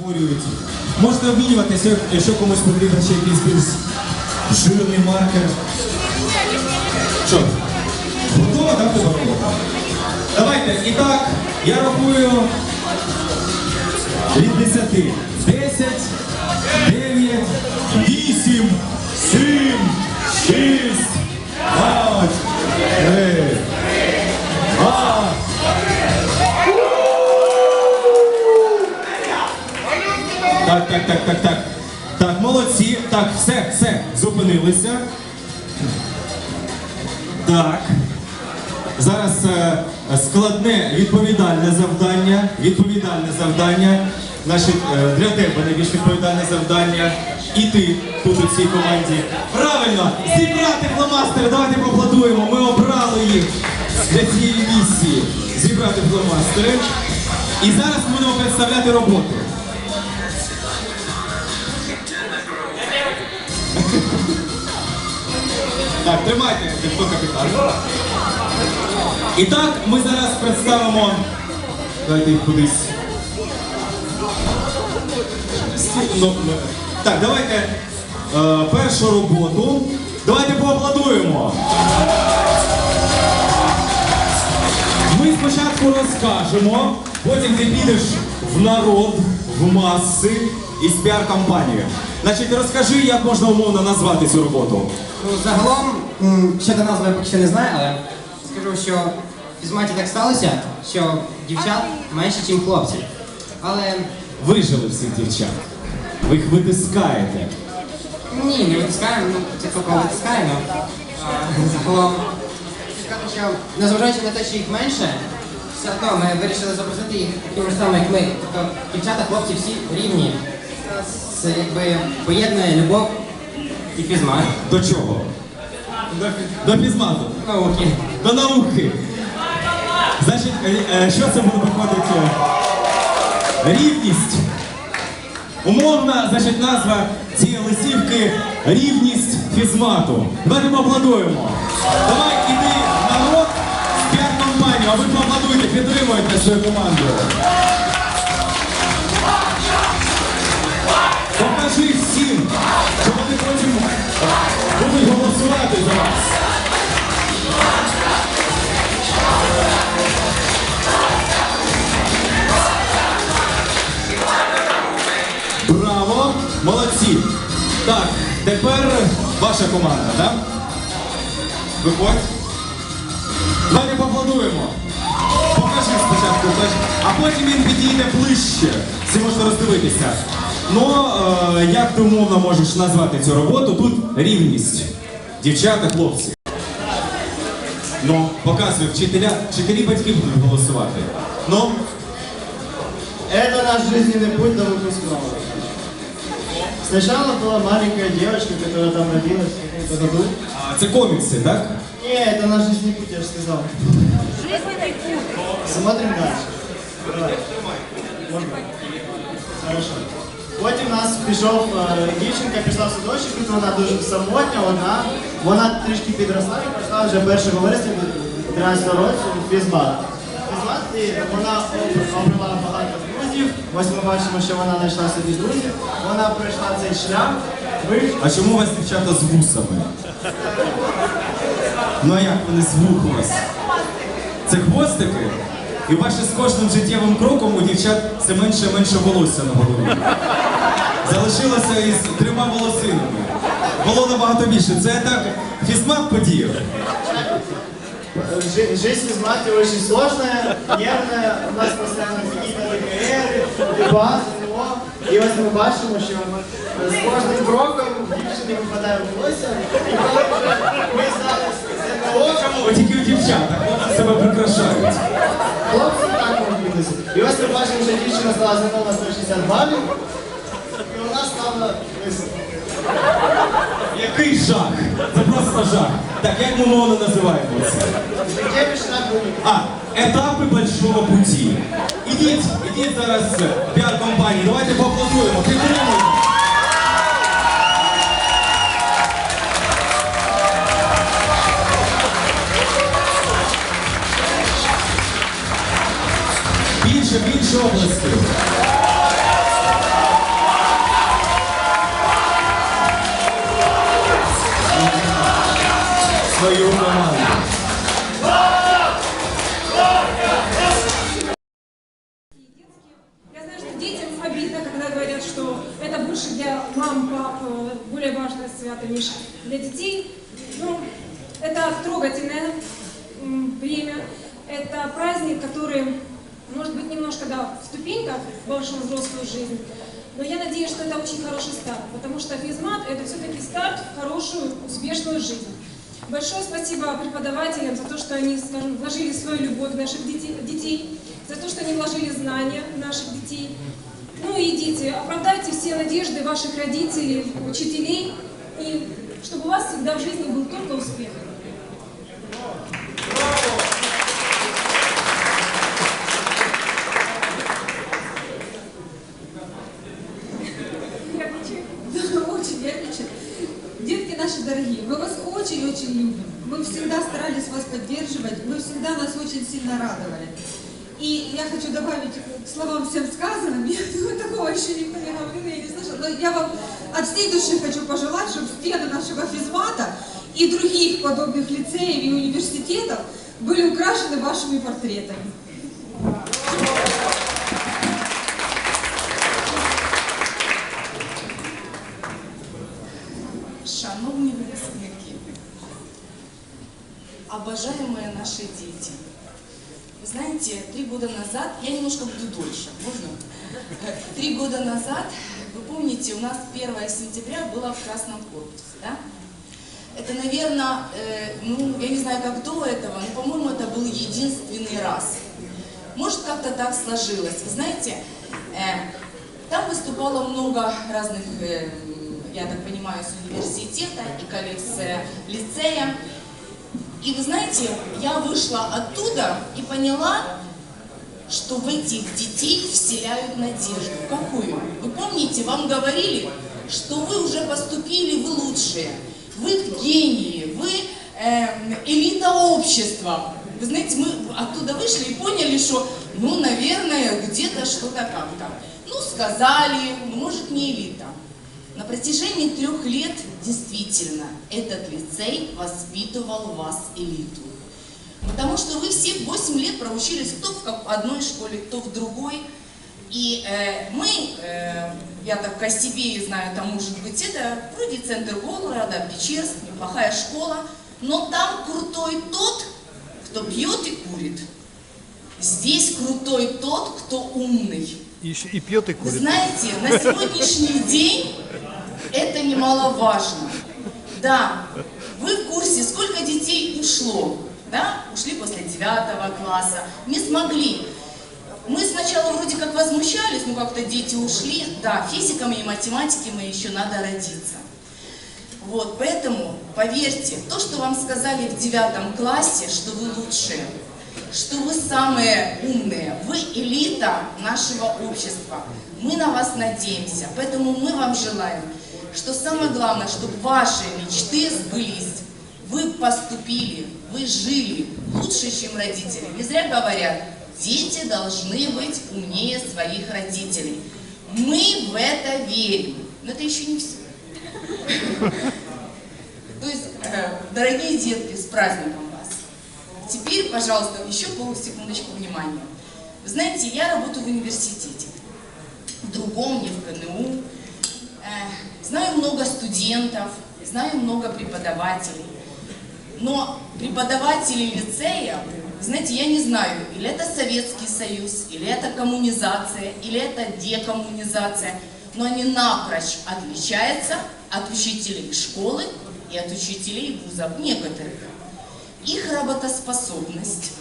створюють. Можете обмінюватися, якщо комусь потрібен ще якийсь більш жирний маркер. Що? Готова, так, готова? Давайте, і так, я рахую від 10. 10, зупинилися. Так. Зараз е, складне відповідальне завдання. Відповідальне завдання. Значить, е, для тебе найбільш відповідальне завдання. І ти тут у цій команді. Правильно! Зібрати фломастери! Давайте поаплодуємо. Ми обрали їх для цієї місії. Зібрати фломастери. І зараз ми будемо представляти роботу. Так, тримайте, хто капітан. І так, ми зараз представимо. Давайте їх кудись. Ну, ну, Так, давайте е, першу роботу. Давайте поаплодуємо. Ми спочатку розкажемо, потім ти підеш в народ, в маси і з піар-кампанію. Значить, розкажи, як можна умовно назвати цю роботу. Ну, загалом, ще до назви я поки що не знаю, але скажу, що в фізматі так сталося, що дівчат менше, ніж хлопців. Але Вижили всіх дівчат. Ви їх витискаєте. ні, не витискаємо, ну це поки витискаємо. А, Загалом, сказати, що незважаючи на те, що їх менше, все одно ми вирішили запросити їх такими ж самими, як ми. Тобто дівчата, хлопці всі рівні. Це якби поєднує любов і фізмат. До чого? До пізмату. Науки. До науки. Значить, е, е, що це буде виходить? е, Рівність. Умовна, значить, назва цієї лисівки рівність фізмату. Давайте поаплодуємо. Давай іди народ з піар-компанію, а ви поаплодуйте, підтримуйте свою команду. ваша команда, так? Виходь. Давайте поаплодуємо. Покажи спочатку, покажи. а потім він підійде ближче. Всі можна роздивитися. Ну, е, як ти умовно можеш назвати цю роботу? Тут рівність. Дівчата, хлопці. Ну, показуй, вчителя, вчителі батьки будуть голосувати. Ну, Это наш жизненный путь до выпускного. Сначала была маленькая девочка, которая там родилась в каком-то году. а, це комікси, так? Не, это наш жизненный путь, я же сказал. Жизненный путь. Смотрим дальше. Давай. Можно? Хорошо. Потім у нас пішов е, дівчинка, пішла в садочок, і вона дуже самотня, одна. Вона трішки підросла і прийшла вже 1 вересня 13 році в фізмат. Фізмат, і вона об- обрала багато друзів. Ось ми бачимо, що вона знайшла собі друзів. Вона пройшла цей шлях. Ви А чому у вас дівчата з вусами? Ну а як вони з вух у вас? Це хвостики? І ваше з кожним життєвим кроком у дівчат все менше і менше волосся на голові. Залишилося із трьома волосинами. Було набагато більше. Це так фізмат подіяв. Жи- Жизнь в физмате очень сложная, нервная, у нас постоянно какие-то ДКР, дебати, но. І ось ми бачимо, що з кожним кроком дівчині випадає волосся. І коли вже ми стали ЗНО, Чому ви тільки у дівчат, а хлопці себе прикрашають? хлопці так робилися. І ось ми бачимо, що дівчина стала ЗНО на 160 балів, і вона стала високо. Який жах! Це просто жах. Так, як ми мовно називаємо це? Життєвий шлях виник. А, етапи большого путі. Ідіть, Ідіть зараз піар компанії. Давайте поаплодуємо. Підтримуємо. Більше, більше обласків. Свою команду. Ну, это трогательное время, это праздник, который, может быть, немножко, да, ступенька в вашу взрослую жизнь, но я надеюсь, что это очень хороший старт, потому что физмат – это все-таки старт в хорошую, успешную жизнь. Большое спасибо преподавателям за то, что они, скажем, вложили свою любовь в наших детей, за то, что они вложили знания в наших детей. Ну и дети, оправдайте все надежды ваших родителей, учителей, и чтобы у вас всегда в жизни был только успех. Дорогие, мы вас очень-очень любим. Мы всегда старались вас поддерживать, вы всегда нас очень сильно радовали. И я хочу добавить к словам всем сказанным, я такого еще никто я вам от всей души хочу пожелать, чтобы стены нашего физмата и других подобных лицеев и университетов были украшены вашими портретами. Шановні випускники, обожаемые наши дети, вы знаете, три года назад, я немножко буду дольше, можно? Три года назад, вы помните, у нас 1 сентября было в Красном корпусе, да? Это, наверное, э, ну, я не знаю, как до этого, но, по-моему, это был единственный раз. Может, как-то так сложилось. Вы знаете, э, там выступало много разных, э, я так понимаю, с университета и коллег с лицея. И вы знаете, я вышла оттуда и поняла, что в этих детей вселяют надежду. Какую? Вы помните, вам говорили, что вы уже поступили, вы лучшие, вы гении, вы эм, элита общества. Вы знаете, мы оттуда вышли и поняли, что, ну, наверное, где-то что-то как-то. Ну, сказали, может, не элита. На протяжении трех лет действительно этот лицей воспитывал вас элиту. Потому что вы все 8 лет проучились кто в одной школе, кто в другой. И э, мы, э, я так о себе знаю, там может быть это вроде центр города, Печерск, неплохая школа, но там крутой тот, кто пьет и курит. Здесь крутой тот, кто умный. И, еще- и пьет и курит. знаете, на сегодняшний день это немаловажно. Да, вы в курсе, сколько детей ушло, да? Ушли после девятого класса, не смогли. Мы сначала вроде как возмущались, ну как-то дети ушли. Да, физиками и математиками еще надо родиться. Вот, поэтому, поверьте, то, что вам сказали в девятом классе, что вы лучшие, что вы самые умные, вы элита нашего общества. Мы на вас надеемся, поэтому мы вам желаем, что самое главное, чтобы ваши мечты сбылись. Вы поступили, вы жили лучше, чем родители. Не зря говорят, дети должны быть умнее своих родителей. Мы в это верим. Но это еще не все. То есть, э, дорогие детки, с праздником вас. Теперь, пожалуйста, еще полсекундочку внимания. Вы знаете, я работаю в университете. В другом, не в КНУ. Знаю много студентов, знаю много преподавателей. Но преподаватели лицея, знаете, я не знаю, или это Советский Союз, или это коммунизация, или это декоммунизация, но они напрочь отличаются от учителей школы и от учителей вузов некоторых. Их работоспособность.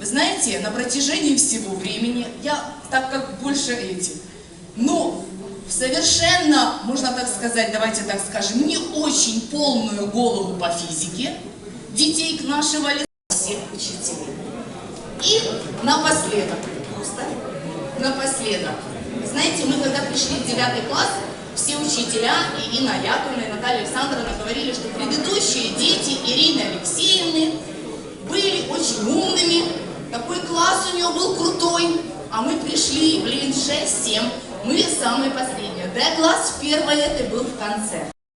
Вы знаете, на протяжении всего времени, я так как больше эти, но в совершенно, можно так сказать, давайте так скажем, не очень полную голову по физике детей к нашего лица всех учителей. И напоследок, устали? Напоследок, знаете, мы когда пришли в девятый класс, все учителя, и Инна Яковлевна, и Наталья Александровна говорили, что предыдущие дети Ирины Алексеевны были очень умными, такой класс у нее был крутой, а мы пришли, блин, 6-7, мы самые последние. Да, класс в первой это был в конце.